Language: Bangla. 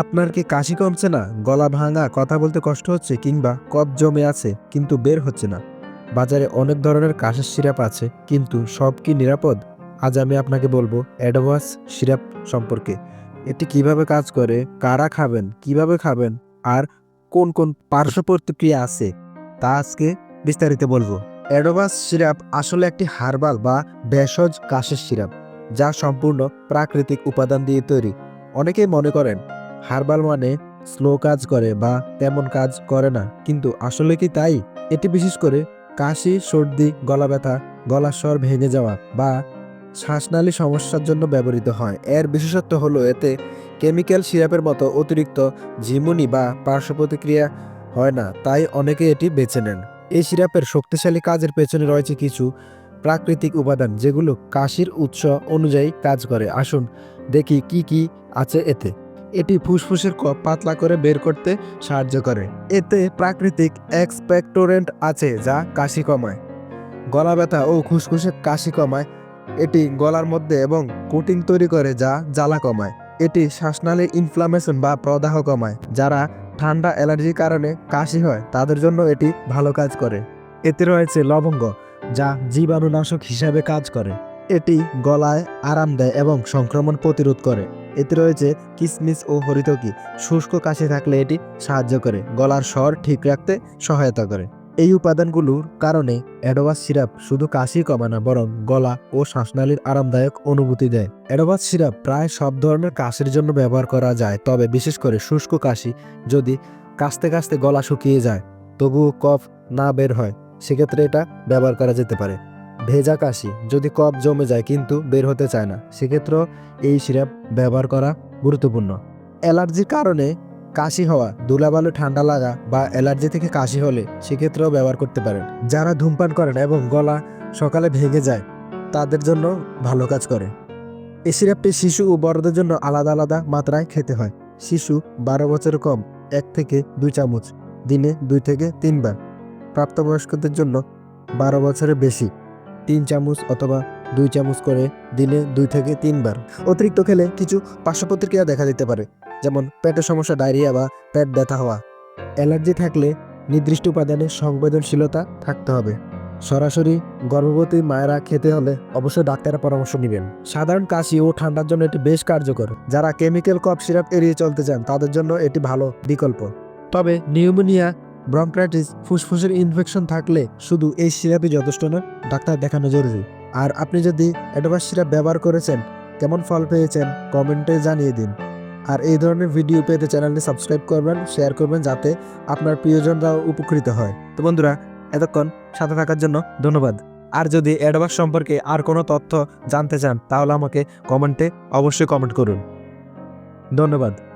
আপনার কি কাশি কমছে না? গলা ভাঙা, কথা বলতে কষ্ট হচ্ছে কিংবা কফ জমে আছে, কিন্তু বের হচ্ছে না। বাজারে অনেক ধরনের কাশের সিরাপ আছে, কিন্তু সব কি নিরাপদ? আজ আমি আপনাকে বলব অ্যাডভান্স সিরাপ সম্পর্কে। এটি কীভাবে কাজ করে, কারা খাবেন, কীভাবে খাবেন, আর কোন কোন পার্শ্ব প্রতিক্রিয়া আছে, তা আজকে বিস্তারিত বলব। অ্যাডোভাস সিরাপ আসলে একটি হার্বাল বা ভেষজ কাশের সিরাপ, যা সম্পূর্ণ প্রাকৃতিক উপাদান দিয়ে তৈরি। অনেকেই মনে করেন হার্বাল মানে স্লো কাজ করে বা তেমন কাজ করে না। কিন্তু আসলে কি তাই? এটি বিশেষ করে কাশি, সর্দি, গলা ব্যথা, গলার স্বর ভেঙে যাওয়া বা শ্বাসনালী সমস্যার জন্য ব্যবহৃত হয়। এর বিশেষত্ব হলো এতে কেমিক্যাল সিরাপের মতো অতিরিক্ত ঝিমুনি বা পার্শ্ব প্রতিক্রিয়া হয় না, তাই অনেকে এটি বেছে নেন। এই সিরাপের শক্তিশালী কাজের পেছনে রয়েছে কিছু প্রাকৃতিক উপাদান যেগুলো কাশির উৎস অনুযায়ী কাজ করে। আসুন দেখি কি কি আছে এতে। এটি ফুসফুসের কপ পাতলা করে বের করতে সাহায্য করে। এতে প্রাকৃতিক এক্সপেক্টোরেন্ট আছে যা কাশি কমায়। গলা ব্যথা ও খুসখুসে কাশি কমায়। এটি গলার মধ্যে এবং কোটিং তৈরি করে যা জ্বালা কমায়। এটি শ্বাসনালীর ইনফ্লামেশন বা প্রদাহ কমায়। যারা ঠান্ডা অ্যালার্জির কারণে কাশি হয়, তাদের জন্য এটি ভালো কাজ করে। এতে রয়েছে লবঙ্গ, যা জীবাণুনাশক হিসাবে কাজ করে। এটি গলায় আরাম দেয় এবং সংক্রমণ প্রতিরোধ করে। এতে রয়েছে কিসমিস ও হরিতকি শুষ্ক কাশি থাকলে এটি সাহায্য করে, গলার স্বর ঠিক রাখতে সহায়তা করে। এই উপাদানগুলোর কারণে অ্যাডোবাস সিরাপ শুধু কাশি কমায় না, বরং গলা ও শ্বাসনালীর আরামদায়ক অনুভূতি দেয়। অ্যাডোবাস সিরাপ প্রায় সব ধরনের কাশির জন্য ব্যবহার করা যায়, তবে বিশেষ করে শুষ্ক কাশি যদি কাশতে কাশতে গলা শুকিয়ে যায়, তবুও কফ না বের হয়, সেক্ষেত্রে এটা ব্যবহার করা যেতে পারে। ভেজা কাশি যদি কফ জমে যায় কিন্তু বের হতে চায় না, সেক্ষেত্রেও এই সিরাপ ব্যবহার করা গুরুত্বপূর্ণ। অ্যালার্জির কারণে কাশি হওয়া ধুলাবালু ঠান্ডা লাগা বা অ্যালার্জি থেকে কাশি হলে সেক্ষেত্রেও ব্যবহার করতে পারেন। যারা ধূমপান করেন এবং গলা সকালে ভেঙে যায়, তাদের জন্য ভালো কাজ করে। এই সিরাপটি শিশু ও বড়দের জন্য আলাদা আলাদা মাত্রায় খেতে হয়। শিশু বারো বছর কম, এক থেকে দুই চামচ, দিনে দুই থেকে তিনবার। প্রাপ্তবয়স্কদের জন্য বারো বছরের বেশি। তিন চামচ অথবা দুই চামচ করে দিনে দুই থেকে তিনবার। অতিরিক্ত খেলে কিছু পার্শ্ব প্রতিক্রিয়া দেখা দিতে পারে, যেমন পেটের সমস্যা, ডায়রিয়া বা পেট ব্যথা হওয়া। অ্যালার্জি থাকলে নির্দিষ্ট উপাদানে সংবেদনশীলতা থাকতে হবে। সরাসরি গর্ভবতী মায়েরা খেতে হলে অবশ্যই ডাক্তারের পরামর্শ নেবেন। সাধারণ কাশি ও ঠান্ডার জন্য এটি বেশ কার্যকর। যারা কেমিক্যাল, কফ, সিরাপ এড়িয়ে চলতে চান, তাদের জন্য এটি ভালো বিকল্প। তবে নিউমোনিয়া ব্রঙ্ক্রাইটিস ফুসফুসের ইনফেকশন থাকলে শুধু এই সিরাপই যথেষ্ট নয় ডাক্তার দেখানো জরুরি। আর আপনি যদি অ্যাডভান্স সিরাপ ব্যবহার করেছেন, কেমন ফল পেয়েছেন, কমেন্টে জানিয়ে দিন। আর এই ধরনের ভিডিও পেতে চ্যানেলটি সাবস্ক্রাইব করবেন, শেয়ার করবেন যাতে আপনার প্রিয়জনরাও উপকৃত হয়। তো বন্ধুরা, এতক্ষণ সাথে থাকার জন্য ধন্যবাদ। আর যদি অ্যাডভান্স সম্পর্কে আর কোনো তথ্য জানতে চান, তাহলে আমাকে কমেন্টে অবশ্যই কমেন্ট করুন। ধন্যবাদ।